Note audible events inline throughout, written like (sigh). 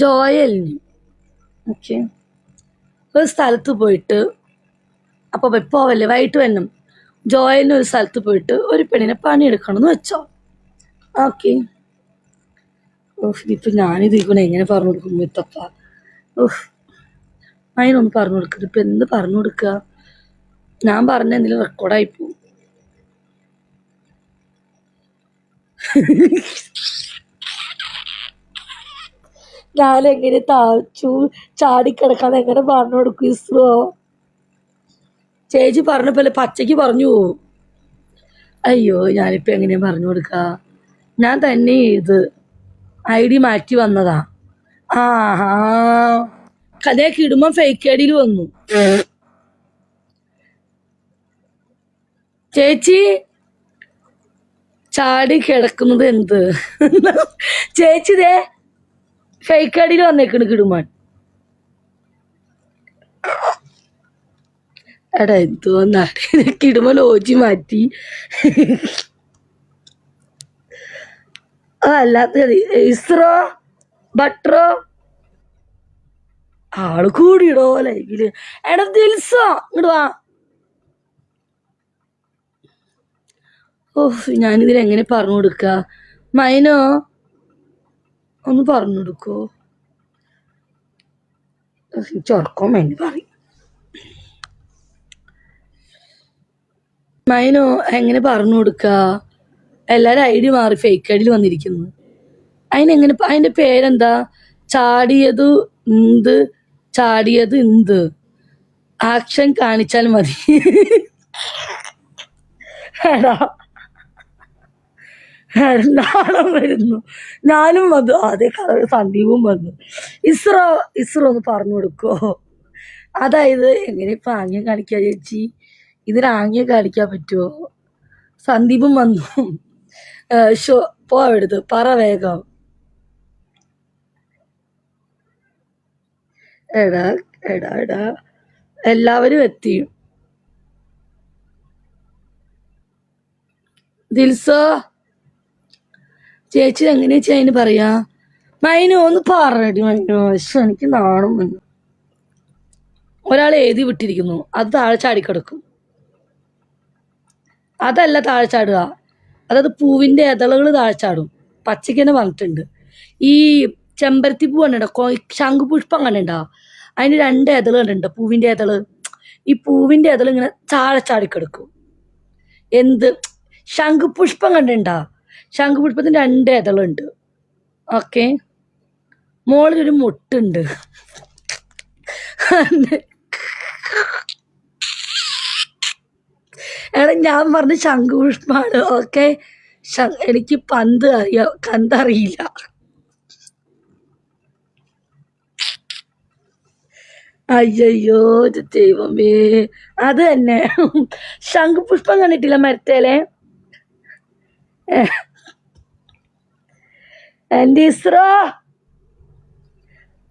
ജോയലിന് okay. ഒരു സ്ഥലത്ത് പോയിട്ട് അപ്പോൾ പോവല്ലേ വൈകിട്ട് വരണം. ജോയലിന് ഒരു സ്ഥലത്ത് പോയിട്ട് ഒരു പെണ്ണിനെ പണിയെടുക്കണമെന്ന് വെച്ചോ. ഓക്കെ. ഓഹ് ഇതിപ്പോൾ ഞാനിത് ഇങ്ങനെ എങ്ങനെ പറഞ്ഞു കൊടുക്കും മുത്തപ്പ. ഓഹ് അതിനൊന്ന് പറഞ്ഞു കൊടുക്കരുത്. ഇപ്പം എന്ത് പറഞ്ഞു കൊടുക്കുക ഞാൻ പറഞ്ഞ എന്തെങ്കിലും റെക്കോർഡായി പോവും. ഞാനെങ്ങനെ താഴ്ച്ചു ചാടിക്കിടക്കാതെ എങ്ങനെ പറഞ്ഞു കൊടുക്കും ഇസ്രോ ചേച്ചി പറഞ്ഞപ്പോലെ പച്ചയ്ക്ക് പറഞ്ഞു അയ്യോ ഞാനിപ്പോൾ എങ്ങനെയാ പറഞ്ഞു കൊടുക്ക ഞാൻ തന്നെ ഇത് ഐ ഡി മാറ്റി വന്നതാ. ആഹാ. കഥയൊക്കെ ഇടുമ്പോൾ ഫേക്ക് ഐ ഡിയിൽ വന്നു. ചേച്ചി ചാടി കിടക്കുന്നത് എന്ത്? ചേച്ചി ദേ ഫേക്ക് ഐ ഡിയിൽ വന്നേക്കണ് കിടുമാൻ. എടാ എന്തോന്നാണ് (laughs) കിടുമ ലോജി മാറ്റി. അല്ലാത്ത ഇസ്രോ ബട്ടറോ ആൾ കൂടിയിടോ ലൈഫിൽ എടാ ദിൽസോ ഇങ്ങോട്ട് വാ. ഓഹ് ഞാനിതിൽ എങ്ങനെ പറഞ്ഞു കൊടുക്ക? മൈനോ ഒന്ന് പറഞ്ഞു കൊടുക്കോ ചൊറക്കോ വേണ്ടി പറയും. മൈനോ എങ്ങനെ പറഞ്ഞു കൊടുക്ക എല്ലാരും ഐ ഡി മാറി ഫേക്ക് ഐ ഡിയിൽ വന്നിരിക്കുന്നു. അതിനെങ്ങനെ അതിന്റെ പേരെന്താ? ചാടിയത് എന്ത്? ചാടിയത് എന്ത്? ആക്ഷൻ കാണിച്ചാൽ മതി. (laughs) എടാ നാളെ വരുന്നു. ഞാനും വന്നു. അതേ സന്ദീപും വന്നു. ഇസ്രോ ഇസ്രോ ഒന്ന് പറഞ്ഞു കൊടുക്കോ? അതായത് എങ്ങനെ ഇപ്പൊ ആംഗ്യം കാണിക്കാ ചേച്ചി? ഇതിന് ആംഗ്യം കാണിക്കാൻ പറ്റുമോ സന്ദീപും വന്നു. ഷോ ഷോ എടുത്ത് പറ വേഗം. എടാ എടാ എടാ. എല്ലാവരും എത്തി. ദിൽസോ? ചേച്ചി എങ്ങനെയാ ചേച്ചി അതിന് പറയാ? മൈനു ഒന്ന് പറയടി മൈനു എനിക്ക് നാണം വന്നു. ഒരാൾ എഴുതി വിട്ടിരിക്കുന്നു. അത് താഴെ ചാടിക്കിടക്കും അതല്ല താഴെ ചാടുക. അതായത് പൂവിന്റെ ഇതളുകൾ താഴെ ചാടും. പച്ചയ്ക്ക് തന്നെ പറഞ്ഞിട്ടുണ്ട് ഈ ചെമ്പരത്തി പൂ കണ്ടോ ശംഖു പുഷ്പം കണ്ടിട്ടുണ്ടോ? അതിന് രണ്ട് ഇതൾ കണ്ടിട്ടുണ്ട്? പൂവിന്റെ ഇതൾ. ഈ പൂവിന്റെ ഇതൾ ഇങ്ങനെ താഴെ ചാടിക്കിടക്കും എന്ത്? ശംഖുപുഷ്പം കണ്ടിട്ടുണ്ടോ? ശംഖുപുഷ്പത്തിന് രണ്ട് ഇതളുണ്ട്. ഓക്കെ. മോളിലൊരു മുട്ടുണ്ട്. എടാ ഞാൻ പറഞ്ഞ ശംഖുപുഷ്പമാണ് ഓക്കെ? എനിക്ക് പന്ത് അറിയാം കന്തറിയില്ല അയ്യോ ദൈവമേ. അത് തന്നെ. ശംഖുപുഷ്പം കണ്ടിട്ടില്ല മരത്തേലെ? എന്റെ ഇസ്രോ.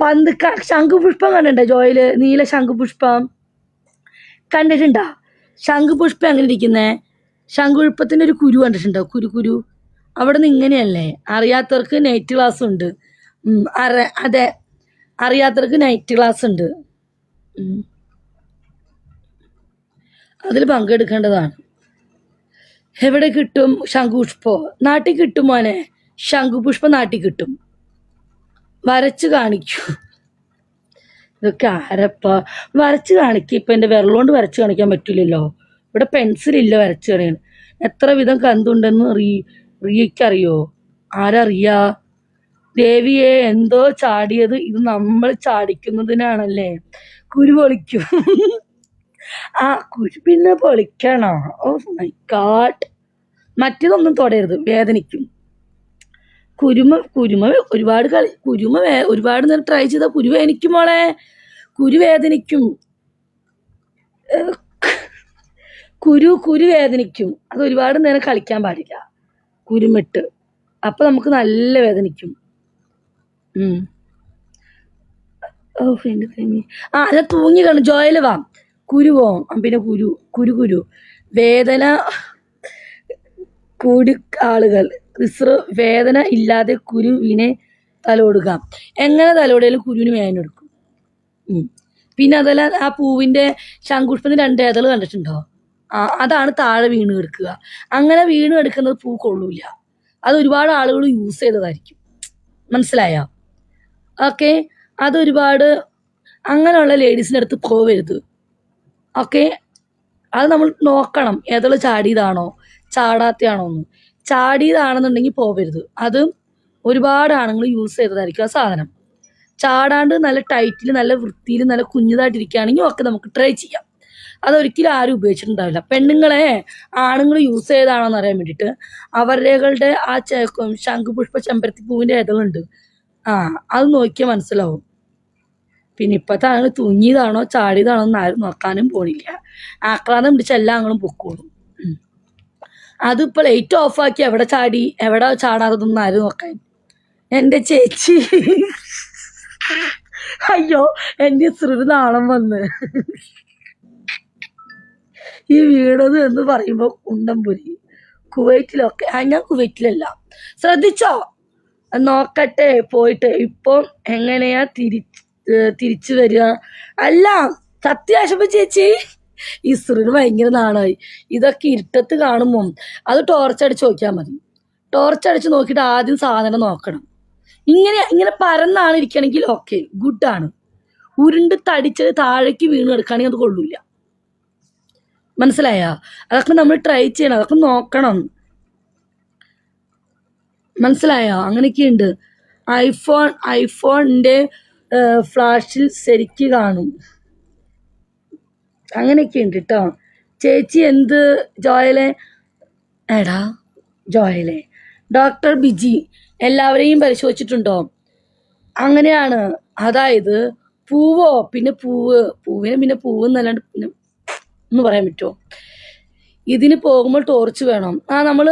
പന്ത് ശംഖുപുഷ്പം കണ്ടിട്ടുണ്ടോ? ജോയിൽ നീല ശംഖുപുഷ്പം. കണ്ടിട്ടുണ്ടോ? ശംഖുപുഷ്പം എങ്ങനെ ഇരിക്കുന്നേ? ശംഖുപുഷ്പത്തിന്റെ ഒരു കുരു കണ്ടിട്ടുണ്ടോ? കുരു കുരു. അവിടെ നിന്ന് ഇങ്ങനെയല്ലേ? അറിയാത്തവർക്ക് നൈറ്റ് ക്ലാസ് ഉണ്ട്. അതെ. അറിയാത്തവർക്ക് നൈറ്റ് ക്ലാസ് ഉണ്ട്. അതിൽ പങ്കെടുക്കേണ്ടതാണ്. എവിടെ കിട്ടും ശംഖുപുഷ്പോ? നാട്ടിൽ കിട്ടും മോനെ. ശംഖുപുഷ്പം നാട്ടി കിട്ടും. വരച്ചു കാണിക്കൂ. ഇതൊക്കെ ആരപ്പ. വരച്ച് കാണിക്കുക ഇപ്പം എന്റെ വിരലുകൊണ്ട് വരച്ചു കാണിക്കാൻ പറ്റില്ലല്ലോ. ഇവിടെ പെൻസിൽ ഇല്ല വരച്ചു കളയാണ് എത്ര വിധം കന്തുണ്ടെന്ന് റീ റീക്കറിയോ? ആരറിയാ? ദേവിയെ എന്തോ ചാടിയത് ഇത് നമ്മൾ ചാടിക്കുന്നതിനാണല്ലേ? കുരു പൊളിക്കും. ആ കുരു പിന്നെ പൊളിക്കണോ? Oh my God. മറ്റേതൊന്നും തൊടരുത്. വേദനിക്കും. കുരുമ കുരുമ ഒരുപാട് കളി കുരുമ വേ ഒരുപാട് നേരം ട്രൈ ചെയ്താൽ കുരു വേദനിക്കും മോളെ. കുരു വേദനിക്കും. കുരു കുരു വേദനിക്കും. അത് ഒരുപാട് നേരം കളിക്കാൻ പാടില്ല. കുരുമിട്ട്. അപ്പൊ നമുക്ക് നല്ല വേദനിക്കും. ഓ എന്റെ ദൈവമേ. ആ അത് തൂങ്ങി കാണും. ജോയൽ വാ. പോവാം പിന്നെ കുരു കുരു കുരു. വേദന കൂടി ആളുകൾ. റിസർ വേദന ഇല്ലാതെ കുരുവിനെ തലോടുക. എങ്ങനെ തലോടിയാലും കുരുവിന് വേദന എടുക്കും. പിന്നെ അതല്ല ആ പൂവിന്റെ ശംഖുഷ്പത്തിന് രണ്ട് ഏതൾ കണ്ടിട്ടുണ്ടോ? ആ അതാണ് താഴെ വീണ് കിടക്കുക. അങ്ങനെ വീണ് കിടക്കുന്നത് പൂ കൊള്ളൂല. അത് ഒരുപാട് ആളുകൾ യൂസ് ചെയ്തതായിരിക്കും. മനസ്സിലായോ? ഓക്കെ? അതൊരുപാട് അങ്ങനെയുള്ള ലേഡീസിന്റെ അടുത്ത് പോവരുത്. ഓക്കെ? അത് നമ്മൾ നോക്കണം. ഏതൾ ചാടിയതാണോ? ചാടാത്തയാണോ എന്ന് ചാടിയതാണെന്നുണ്ടെങ്കിൽ പോവരുത്. അത് ഒരുപാട് ആണുങ്ങൾ യൂസ് ചെയ്തതായിരിക്കും ആ സാധനം. ചാടാണ്ട് നല്ല ടൈറ്റിൽ നല്ല വൃത്തിയിൽ നല്ല കുഞ്ഞതായിട്ടിരിക്കുകയാണെങ്കിൽ ഒക്കെ നമുക്ക് ട്രൈ ചെയ്യാം. അതൊരിക്കലും ആരും ഉപയോഗിച്ചിട്ടുണ്ടാവില്ല. പെണ്ണുങ്ങളെ ആണുങ്ങൾ യൂസ് ചെയ്തതാണോ എന്നറിയാൻ വേണ്ടിയിട്ട് അവരുടെകളുടെ ആ ശംഖുപുഷ്പ ചെമ്പരത്തി പൂവിന്റെ ഇതളുണ്ട്. ആ അത് നോക്കിയാൽ മനസ്സിലാവും. പിന്നെ ഇപ്പോഴത്തെ ആളുകൾ തൂങ്ങിയതാണോ ചാടിയതാണോ എന്ന് ആരും നോക്കാനും പോണില്ല. ആക്രാന്തം പിടിച്ച എല്ലാ ആങ്ങളും പൊക്കോളും. അതിപ്പോൾ ലൈറ്റ് ഓഫാക്കി എവിടെ ചാടി എവിടെ ചാടാത്തതൊന്നും ആരും നോക്കാൻ. എന്റെ ചേച്ചി. അയ്യോ എന്റെ ചെറു നാളം വന്ന്. ഈ വീടത് എന്ന് പറയുമ്പോൾ കുണ്ടംപുരി. കുവൈറ്റിലൊക്കെ ഞാൻ കുവൈറ്റിലല്ല. ശ്രദ്ധിച്ചോ? നോക്കട്ടെ പോയിട്ട് ഇപ്പം എങ്ങനെയാ തിരി തിരിച്ചു വരിക? അല്ല സത്യാശപ്പ ചേച്ചി. ഈ സുറിന് ഭയങ്കര നാണായി. ഇതൊക്കെ ഇരുട്ടത്ത് കാണുമ്പോൾ അത് ടോർച്ച് അടിച്ച് നോക്കിയാൽ മതി. ടോർച്ച് അടിച്ച് നോക്കിയിട്ട് ആദ്യം സാധനം നോക്കണം. ഇങ്ങനെ ഇങ്ങനെ പരന്നാണ് ഇരിക്കണമെങ്കിൽ ഓക്കെ ഗുഡാണ് ഉരുണ്ട് തടിച്ചത് താഴേക്ക് വീണ് കിടക്കുകയാണെങ്കിൽ അത് കൊള്ളൂല മനസ്സിലായ? അതൊക്കെ നമ്മൾ ട്രൈ ചെയ്യണം അതൊക്കെ നോക്കണം. മനസ്സിലായ? അങ്ങനെയൊക്കെയുണ്ട്. ഐഫോൺ ഐഫോണിന്റെ ഫ്ലാഷിൽ ശരിക്ക് കാണും. അങ്ങനെയൊക്കെ ഉണ്ട് കേട്ടോ ചേച്ചി എന്ത് ജോയലെ? എടാ ജോയലെ. ഡോക്ടർ ബിജി എല്ലാവരെയും പരിശോധിച്ചിട്ടുണ്ടോ? അങ്ങനെയാണ്. അതായത് പൂവോ പിന്നെ പൂവ് പൂവിന് പിന്നെ പൂവ് എന്നല്ലാണ്ട് പിന്നെ ഒന്ന് പറയാൻ പറ്റുമോ ഇതിന് പോകുമ്പോൾ ടോർച്ച് വേണം. ആ (laughs) നമ്മൾ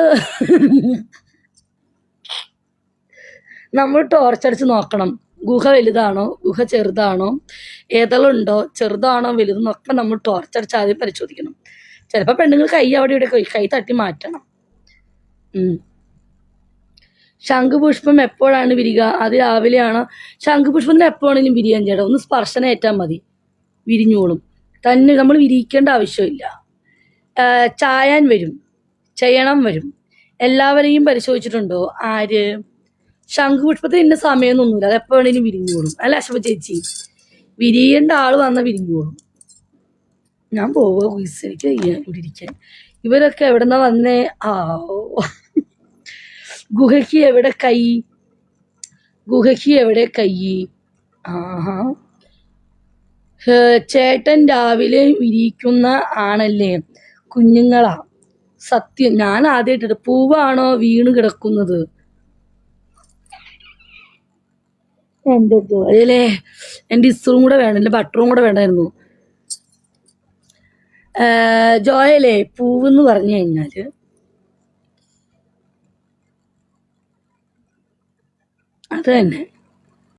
നമ്മൾ ടോർച്ച് അടിച്ച് നോക്കണം. ഗുഹ വലുതാണോ? ഗുഹ ചെറുതാണോ? ഏതളുണ്ടോ? ചെറുതാണോ? വലുതെന്നൊക്കെ നമ്മൾ ടോർച്ചർ ആദ്യം പരിശോധിക്കണം. ചിലപ്പോൾ പെണ്ണുങ്ങൾ കൈ അവിടെ ഇവിടെ കൈ തട്ടി മാറ്റണം. ശംഖുപുഷ്പം എപ്പോഴാണ് വിരിക? അത് രാവിലെയാണോ? ശംഖുപുഷ്പത്തിന് എപ്പോഴാണെങ്കിലും വിരിയാൻ ചേട്ടാ ഒന്ന് സ്പർശനം ഏറ്റാൽ മതി. വിരിഞ്ഞോളും. തന്നെ നമ്മൾ വിരിയിക്കേണ്ട ആവശ്യമില്ല. ചായാൻ വരും. ചെയ്യണം വരും. എല്ലാവരെയും പരിശോധിച്ചിട്ടുണ്ടോ? ആര്? ശംഖുപുഷ്പത്തിന് ഇന്ന സമയമൊന്നുമില്ല അത് എപ്പോൾ വേണേലും വിരിഞ്ഞോളും അല്ല അശ്വ ചേച്ചി? വിരിയേണ്ട ആൾ വന്ന വിരിഞ്ഞു വിരിഞ്ഞോളും ഞാൻ പോവുക ഇരിക്കാൻ. ഇവരൊക്കെ എവിടെന്നാ വന്നേ? ആ ഗുഹയ്ക്ക് എവിടെ കൈ? ഗുഹയ്ക്ക് എവിടെ കൈ? ആഹാ. ചേട്ടൻ രാവിലെ വിരിയിക്കുന്ന ആണല്ലേ? കുഞ്ഞുങ്ങളാ. സത്യം ഞാൻ ആദ്യമായിട്ടിട്ട് പൂവാണോ വീണ് കിടക്കുന്നത്? എന്റെ എന്റെ എന്റെ കൂടെ വേണം എന്റെ ബട്ടറും കൂടെ വേണമായിരുന്നു. ജോയലേ പൂവെന്ന് പറഞ്ഞു കഴിഞ്ഞാൽ അത് തന്നെ.